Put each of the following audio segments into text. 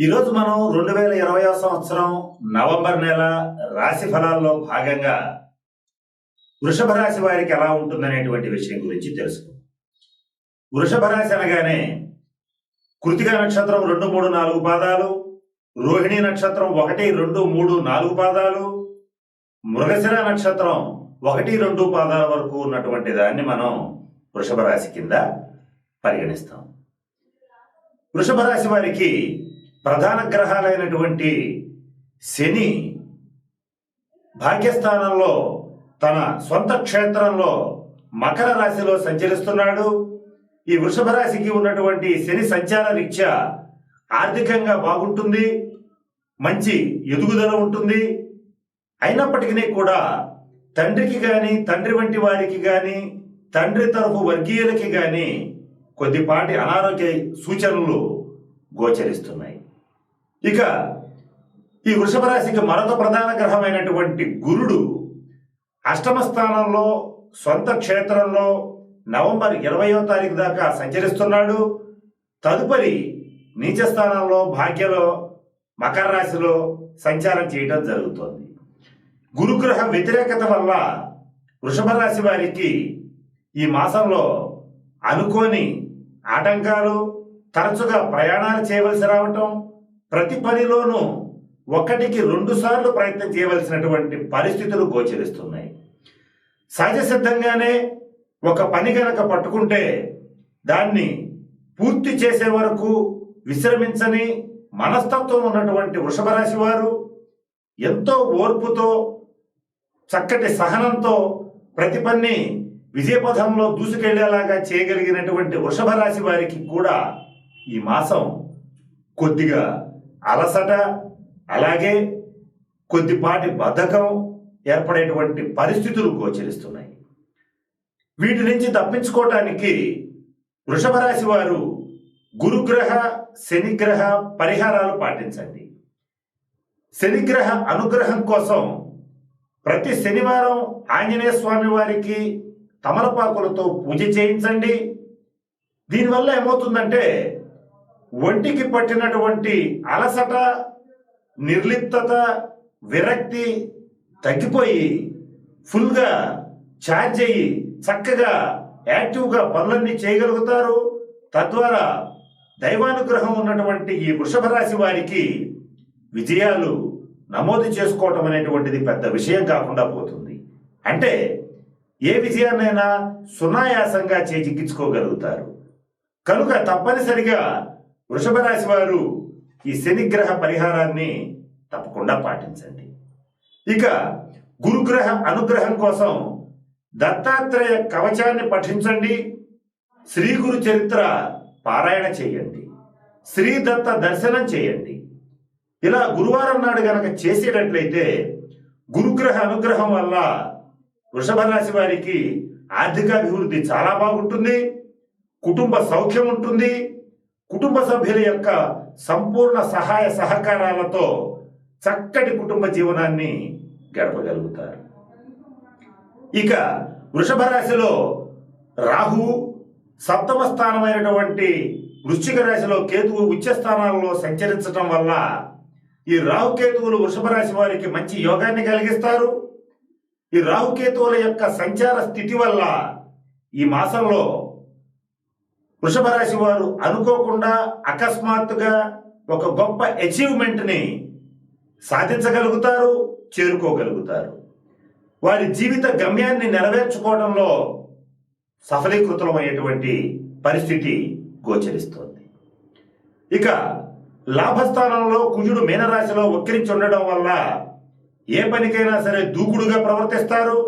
ఈరోజు మనం రెండు వేల ఇరవై సంవత్సరం నవంబర్ నెల రాశి ఫలాల్లో భాగంగా వృషభ రాశి వారికి ఎలా ఉంటుందనేటువంటి విషయం గురించి తెలుసుకుందాం. వృషభ రాశి అనగానే కృతిక నక్షత్రం రెండు మూడు నాలుగు పాదాలు రోహిణి నక్షత్రం ఒకటి రెండు మూడు నాలుగు పాదాలు మృగశిర నక్షత్రం ఒకటి రెండు పాదాల వరకు ఉన్నటువంటి దాన్ని మనం వృషభ రాశి కింద పరిగణిస్తాం. వృషభ రాశి వారికి ప్రధాన గ్రహాలైనటువంటి శని భాగ్యస్థానంలో తన సొంత క్షేత్రంలో మకర రాశిలో సంచరిస్తున్నాడు. ఈ వృషభ రాశికి ఉన్నటువంటి శని సంచార రీత్యా ఆర్థికంగా బాగుంటుంది. మంచి ఎదుగుదల ఉంటుంది. అయినప్పటికీ కూడా తండ్రికి కానీ తండ్రి వంటి వారికి కానీ తండ్రి తరఫు వర్గీయులకి కానీ కొద్దిపాటి అనారోగ్య సూచనలు గోచరిస్తున్నాయి. ఇక ఈ వృషభ రాశికి మరొక ప్రధాన గ్రహమైనటువంటి గురుడు అష్టమ స్థానంలో సొంత క్షేత్రంలో నవంబర్ ఇరవయో తారీఖు దాకా సంచరిస్తున్నాడు. తదుపరి నీచ స్థానంలో భాగ్యలో మకర రాశిలో సంచారం చేయడం జరుగుతోంది. గురుగ్రహ వ్యతిరేకత వల్ల వృషభ రాశి వారికి ఈ మాసంలో అనుకోని ఆటంకాలు తరచుగా ప్రయాణాలు చేయవలసి రావటం ప్రతి పనిలోనూ ఒకటికి రెండు సార్లు ప్రయత్నం చేయవలసినటువంటి పరిస్థితులు గోచరిస్తున్నాయి. సహజ సిద్ధంగానే ఒక పని గనక పట్టుకుంటే దాన్ని పూర్తి చేసే వరకు విశ్రమించని మనస్తత్వం ఉన్నటువంటి వృషభ రాశి వారు ఎంతో ఓర్పుతో చక్కటి సహనంతో ప్రతి పని విజయపథంలో దూసుకెళ్ళేలాగా చేయగలిగినటువంటి వృషభ రాశి వారికి కూడా ఈ మాసం కొద్దిగా అలసట అలాగే కొద్దిపాటి బద్ధకం ఏర్పడేటువంటి పరిస్థితులు గోచరిస్తున్నాయి. వీటి నుంచి తప్పించుకోవటానికి వృషభ రాశి వారు గురుగ్రహ శనిగ్రహ పరిహారాలు పాటించండి. శనిగ్రహ అనుగ్రహం కోసం ప్రతి శనివారం ఆంజనేయ స్వామి వారికి తమలపాకులతో పూజ చేయించండి. దీనివల్ల ఏమవుతుందంటే ఒంటికి పట్టినటువంటి అలసట నిర్లిప్తత విరక్తి తగ్గిపోయి ఫుల్గా ఛార్జ్ అయ్యి చక్కగా యాక్టివ్గా పనులన్నీ చేయగలుగుతారు. తద్వారా దైవానుగ్రహం ఉన్నటువంటి ఈ వృషభ రాశి వారికి విజయాలు నమోదు చేసుకోవటం అనేటువంటిది పెద్ద విషయం కాకుండా పోతుంది. అంటే ఏ విజయాన్నైనా సునాయాసంగా చేజిక్కించుకోగలుగుతారు. కనుక తప్పనిసరిగా వృషభ రాశి వారు ఈ శనిగ్రహ పరిహారాన్ని తప్పకుండా పాటించండి. ఇక గురుగ్రహ అనుగ్రహం కోసం దత్తాత్రేయ కవచాన్ని పఠించండి. శ్రీ గురు చరిత్ర పారాయణ చేయండి. శ్రీ దత్త దర్శనం చేయండి. ఇలా గురువారం నాడు గనక చేసేటట్లయితే గురుగ్రహ అనుగ్రహం వల్ల వృషభ రాశి వారికి ఆర్థికాభివృద్ధి చాలా బాగుంటుంది. కుటుంబ సౌఖ్యం ఉంటుంది. కుటుంబ సభ్యుల యొక్క సంపూర్ణ సహాయ సహకారాలతో చక్కటి కుటుంబ జీవనాన్ని గడపగలుగుతారు. ఇక వృషభ రాశిలో రాహు సప్తమ స్థానమైనటువంటి వృశ్చిక రాశిలో కేతువు ఉచ్చ స్థానాలలో సంచరించడం వల్ల ఈ రాహుకేతువులు వృషభ రాశి వారికి మంచి యోగాన్ని కలిగిస్తారు. ఈ రాహుకేతువుల యొక్క సంచార స్థితి వల్ల ఈ మాసంలో వృషభ రాశి వారు అనుకోకుండా అకస్మాత్తుగా ఒక గొప్ప అచీవ్మెంట్ని సాధించగలుగుతారు చేరుకోగలుగుతారు. వారి జీవిత గమ్యాన్ని నెరవేర్చుకోవడంలో సఫలీకృతమయ్యేటువంటి పరిస్థితి గోచరిస్తోంది. ఇక లాభస్థానంలో కుజుడు మీనరాశిలో వక్రించి ఉండడం వల్ల ఏ పనికైనా సరే దూకుడుగా ప్రవర్తిస్తారు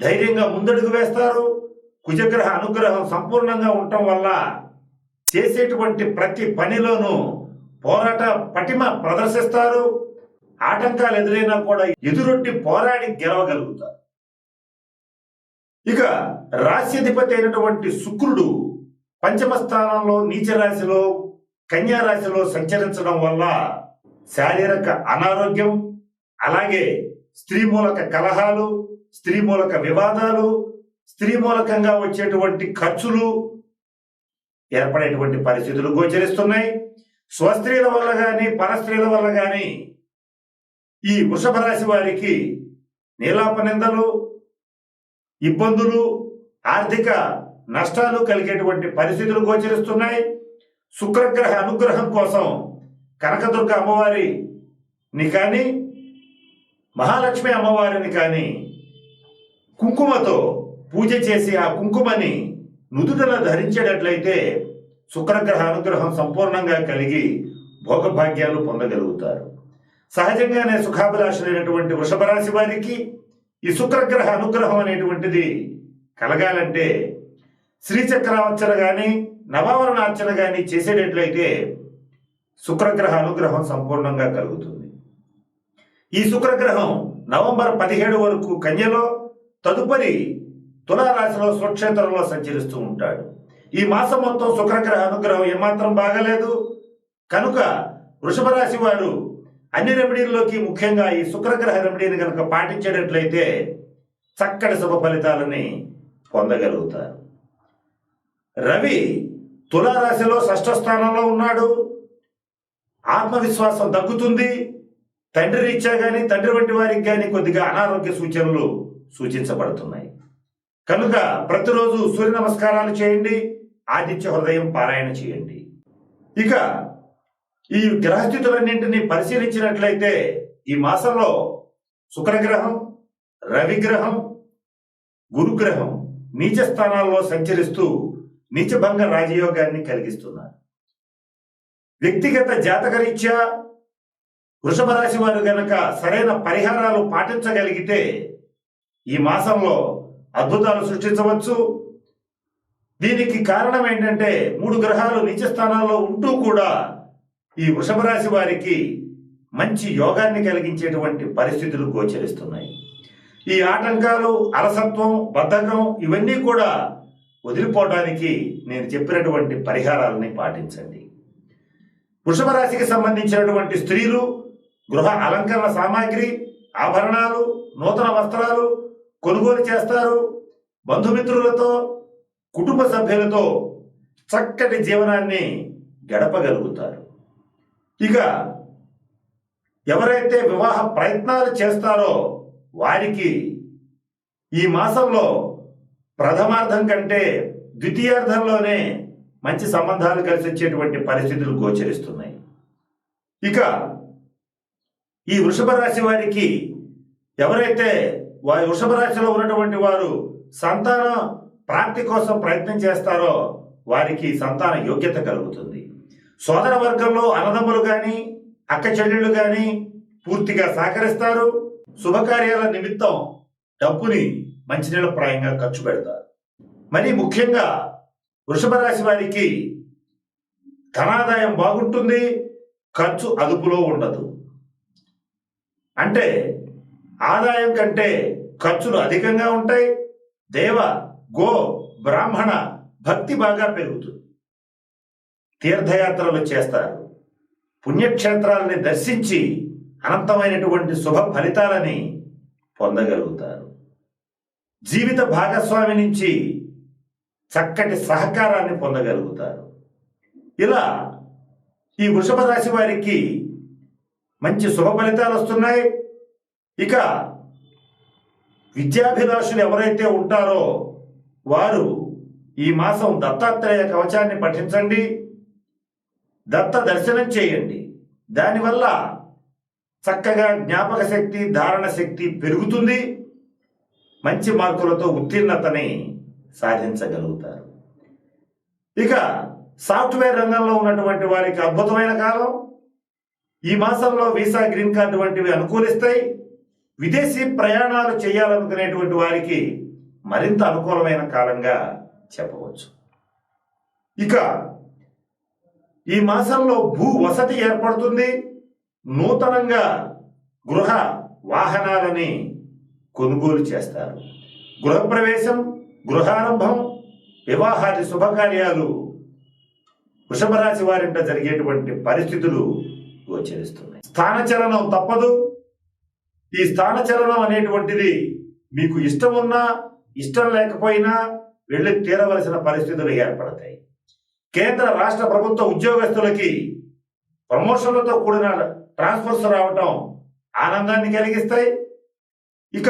ధైర్యంగా ముందడుగు వేస్తారు కుజగ్రహ అనుగ్రహం సంపూర్ణంగా ఉండటం వల్ల చేసేటువంటి ప్రతి పనిలోనూ పోరాట పటిమ ప్రదర్శిస్తారు. ఆటంకాలు ఎదురైనా కూడా ఎదురొట్టి పోరాడి గెలవగలుగుతారు. ఇక రాశ్యాధిపతి అయినటువంటి శుక్రుడు పంచమ స్థానంలో నీచ రాశిలో కన్యా రాశిలో సంచరించడం వల్ల శారీరక అనారోగ్యం అలాగే స్త్రీ మూలక కలహాలు స్త్రీ మూలక వివాదాలు స్త్రీ మూలకంగా వచ్చేటువంటి ఖర్చులు ఏర్పడేటువంటి పరిస్థితులు గోచరిస్తున్నాయి. స్వస్త్రీల వల్ల కానీ పరస్త్రీల వల్ల కానీ ఈ వృషభ రాశి వారికి నీలాప నిందలు ఇబ్బందులు ఆర్థిక నష్టాలు కలిగేటువంటి పరిస్థితులు గోచరిస్తున్నాయి. శుక్రగ్రహ అనుగ్రహం కోసం కనకదుర్గ అమ్మవారిని కానీ మహాలక్ష్మి అమ్మవారిని కానీ కుంకుమతో పూజ చేసి ఆ కుంకుమని నుదుటలో ధరించేటట్లయితే శుక్రగ్రహ అనుగ్రహం సంపూర్ణంగా కలిగి భోగభాగ్యాలు పొందగలుగుతారు. సహజంగానే సుఖాభిలాషులైనటువంటి వృషభ రాశి వారికి ఈ శుక్రగ్రహ అనుగ్రహం అనేటువంటిది కలగాలంటే శ్రీచక్రార్చన కానీ నవావరణార్చన కానీ చేసేటట్లయితే శుక్రగ్రహ అనుగ్రహం సంపూర్ణంగా కలుగుతుంది. ఈ శుక్రగ్రహం నవంబర్ పదిహేడు వరకు కన్యలో తదుపరి తులారాశిలో స్వక్షేత్రంలో సంచరిస్తూ ఉంటాడు. ఈ మాసం మొత్తం శుక్రగ్రహ అనుగ్రహం ఏమాత్రం బాగలేదు. కనుక వృషభ రాశి వారు అన్ని రెమెడీల్లోకి ముఖ్యంగా ఈ శుక్రగ్రహ రెమెడీని కనుక పాటించేటట్లయితే చక్కటి శుభ ఫలితాలని పొందగలుగుతారు. రవి తులారాశిలో షష్ఠ స్థానంలో ఉన్నాడు. ఆత్మవిశ్వాసం తగ్గుతుంది. తండ్రి రీత్యా కానీ తండ్రి వంటి వారికి కానీ కొద్దిగా అనారోగ్య సూచనలు సూచించబడుతున్నాయి. కనుక ప్రతిరోజు సూర్య నమస్కారాలు చేయండి ఆదిత్య హృదయం పారాయణ చేయండి. ఇక ఈ గ్రహస్థితులన్నింటినీ పరిశీలించినట్లయితే ఈ మాసంలో శుక్రగ్రహం రవిగ్రహం గురుగ్రహం నీచ స్థానాల్లో సంచరిస్తూ నీచభంగ రాజయోగాన్ని కలిగిస్తున్నారు. వ్యక్తిగత జాతకరీత్యా వృషభ రాశి వారు గనక సరైన పరిహారాలు పాటించగలిగితే ఈ మాసంలో అద్భుతాలు సృష్టించవచ్చు. దీనికి కారణం ఏంటంటే మూడు గ్రహాలు నీచ స్థానాల్లో ఉంటూ కూడా ఈ వృషభ రాశి వారికి మంచి యోగాన్ని కలిగించేటువంటి పరిస్థితులు గోచరిస్తున్నాయి. ఈ ఆటంకాలు అలసత్వం బద్ధకం ఇవన్నీ కూడా వదిలిపోవడానికి నేను చెప్పినటువంటి పరిహారాలని పాటించండి. వృషభ రాశికి సంబంధించినటువంటి స్త్రీలు గృహ అలంకరణ సామాగ్రి ఆభరణాలు నూతన వస్త్రాలు కొనుగోలు చేస్తారు. బంధుమిత్రులతో కుటుంబ సభ్యులతో చక్కటి జీవనాన్ని గడపగలుగుతారు. ఇక ఎవరైతే వివాహ ప్రయత్నాలు చేస్తారో వారికి ఈ మాసంలో ప్రథమార్థం కంటే ద్వితీయార్థంలోనే మంచి సంబంధాలు కలిసి వచ్చేటువంటి పరిస్థితులు గోచరిస్తున్నాయి. ఇక ఈ వృషభ రాశి వారికి ఎవరైతే వారి వృషభ రాశిలో ఉన్నటువంటి వారు సంతాన ప్రాప్తి కోసం ప్రయత్నం చేస్తారో వారికి సంతాన యోగ్యత కలుగుతుంది. సోదర వర్గంలో అన్నదమ్ములు కానీ అక్క చెల్లెళ్ళు కానీ పూర్తిగా సహకరిస్తారు. శుభకార్యాల నిమిత్తం డబ్బుని మంచినీళ్ళ ప్రాయంగా ఖర్చు పెడతారు. మరి ముఖ్యంగా వృషభ రాశి వారికి ధనాదాయం బాగుంటుంది ఖర్చు అదుపులో ఉండదు. అంటే ఆదాయం కంటే ఖర్చులు అధికంగా ఉంటాయి. దేవ గో బ్రాహ్మణ భక్తి బాగా పెరుగుతుంది. తీర్థయాత్రలు చేస్తారు. పుణ్యక్షేత్రాలని దర్శించి అనంతమైనటువంటి శుభ ఫలితాలని పొందగలుగుతారు. జీవిత భాగస్వామి నుంచి చక్కటి సహకారాన్ని పొందగలుగుతారు. ఇలా ఈ వృషభ రాశి వారికి మంచి శుభ ఫలితాలు వస్తున్నాయి. ఇక విద్యాభిలాషులు ఎవరైతే ఉంటారో వారు ఈ మాసం దత్తాత్రేయ కవచాన్ని పఠించండి దత్త దర్శనం చేయండి. దానివల్ల చక్కగా జ్ఞాపక శక్తి ధారణ శక్తి పెరుగుతుంది. మంచి మార్కులతో ఉత్తీర్ణతని సాధించగలుగుతారు. ఇక సాఫ్ట్వేర్ రంగంలో ఉన్నటువంటి వారికి అద్భుతమైన కాలం. ఈ మాసంలో వీసా గ్రీన్ కార్డు వంటివి అనుకూలిస్తాయి. విదేశీ ప్రయాణాలు చేయాలనుకునేటువంటి వారికి మరింత అనుకూలమైన కాలంగా చెప్పవచ్చు. ఇక ఈ మాసంలో భూ వసతి ఏర్పడుతుంది. నూతనంగా గృహ వాహనాలని కొనుగోలు చేస్తారు. గృహప్రవేశం గృహారంభం వివాహాది శుభకార్యాలు వృషభ రాశి వారింట జరిగేటువంటి పరిస్థితులు గోచరిస్తున్నాయి. స్థానచలనం తప్పదు. ఈ స్థానచలనం అనేటువంటిది మీకు ఇష్టం ఉన్నా ఇష్టం లేకపోయినా వెళ్ళి తీరవలసిన పరిస్థితులు ఏర్పడతాయి. కేంద్ర రాష్ట్ర ప్రభుత్వ ఉద్యోగస్తులకి ప్రమోషన్లతో కూడిన ట్రాన్స్ఫర్స్ రావటం ఆనందాన్ని కలిగిస్తాయి. ఇక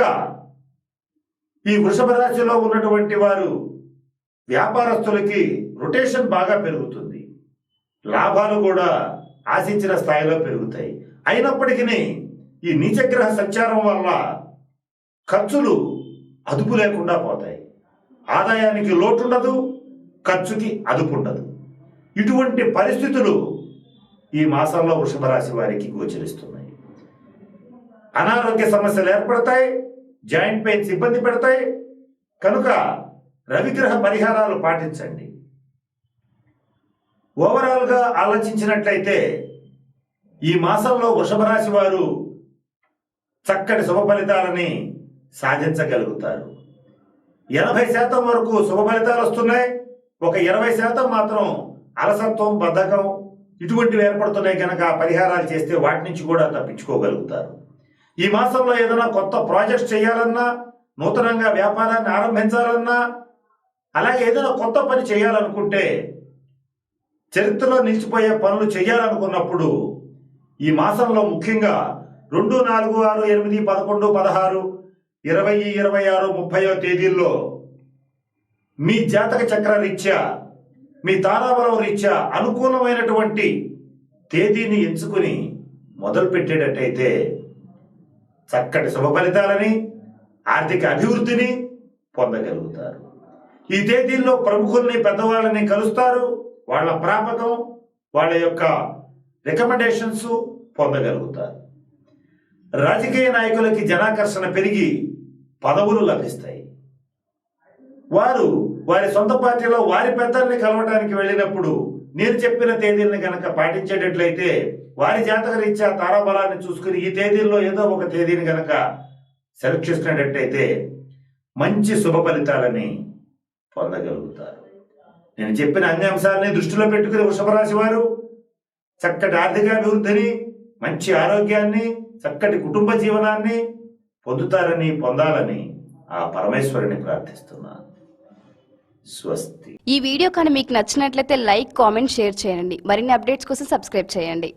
ఈ వృషభ రాశిలో ఉన్నటువంటి వారు వ్యాపారస్తులకి రొటేషన్ బాగా పెరుగుతుంది. లాభాలు కూడా ఆశించిన స్థాయిలో పెరుగుతాయి. అయినప్పటికీ ఈ నీచగ్రహ సంచారం వల్ల ఖర్చులు అదుపు లేకుండా పోతాయి. ఆదాయానికి లోటు ఉండదు ఖర్చుకి అదుపు ఉండదు ఇటువంటి పరిస్థితులు ఈ మాసంలో వృషభ రాశి వారికి గోచరిస్తున్నాయి. అనారోగ్య సమస్యలు ఏర్పడతాయి జాయింట్ పెయిన్స్ ఇబ్బంది పెడతాయి. కనుక రవిగ్రహ పరిహారాలు పాటించండి. ఓవరాల్గా ఆలోచించినట్లయితే ఈ మాసంలో వృషభ రాశి వారు చక్కటి శుభ ఫలితాలని సాధించగలుగుతారు. ఎనభై శాతం వరకు శుభ ఫలితాలు వస్తున్నాయి. ఒక ఇరవై శాతం మాత్రం అలసత్వం బద్ధకం ఇటువంటివి ఏర్పడుతున్నాయి కనుక పరిహారాలు చేస్తే వాటి నుంచి కూడా తప్పించుకోగలుగుతారు. ఈ మాసంలో ఏదైనా కొత్త ప్రాజెక్ట్ చేయాలన్నా నూతనంగా వ్యాపారాన్ని ఆరంభించాలన్నా అలాగే ఏదైనా కొత్త పని చేయాలనుకుంటే చరిత్రలో నిలిచిపోయే పనులు చేయాలనుకున్నప్పుడు ఈ మాసంలో ముఖ్యంగా రెండు నాలుగు ఆరు ఎనిమిది పదకొండు పదహారు ఇరవై ఇరవై ఆరు ముప్పయో తేదీల్లో మీ జాతక చక్ర రీత్యా మీ తారాబలం రీత్యా అనుకూలమైనటువంటి తేదీని ఎంచుకుని మొదలు పెట్టేటట్టయితే చక్కటి శుభ ఫలితాలని ఆర్థిక అభివృద్ధిని పొందగలుగుతారు. ఈ తేదీల్లో ప్రముఖుల్ని పెద్దవాళ్ళని కలుస్తారు వాళ్ళ ప్రాపకం వాళ్ళ యొక్క రికమెండేషన్స్ పొందగలుగుతారు. రాజకీయ నాయకులకి జనాకర్షణ పెరిగి పదవులు లభిస్తాయి. వారు వారి సొంత పార్టీలో వారి పెద్దల్ని కలవడానికి వెళ్ళినప్పుడు నేను చెప్పిన తేదీల్ని కనుక పాటించేటట్లయితే వారి జాతక రీత్యా తారాబలాన్ని చూసుకుని ఈ తేదీల్లో ఏదో ఒక తేదీని కనుక సెలెక్ట్ చేసుకునేటట్టయితే మంచి శుభ ఫలితాలని పొందగలుగుతారు. నేను చెప్పిన అన్ని అంశాలని దృష్టిలో పెట్టుకుని వృషభరాశి వారు చక్కటి ఆర్థికాభివృద్ధిని మంచి ఆరోగ్యాన్ని చక్కటి కుటుంబ జీవనాన్ని పొందుతారని పొందాలని ఆ పరమేశ్వరుని ప్రార్థిస్తున్నాను స్వస్తి. ఈ వీడియో కానీ మీకు నచ్చినట్లయితే లైక్ కామెంట్ షేర్ చేయండి. మరిన్ని అప్డేట్స్ కోసం సబ్స్క్రైబ్ చేయండి.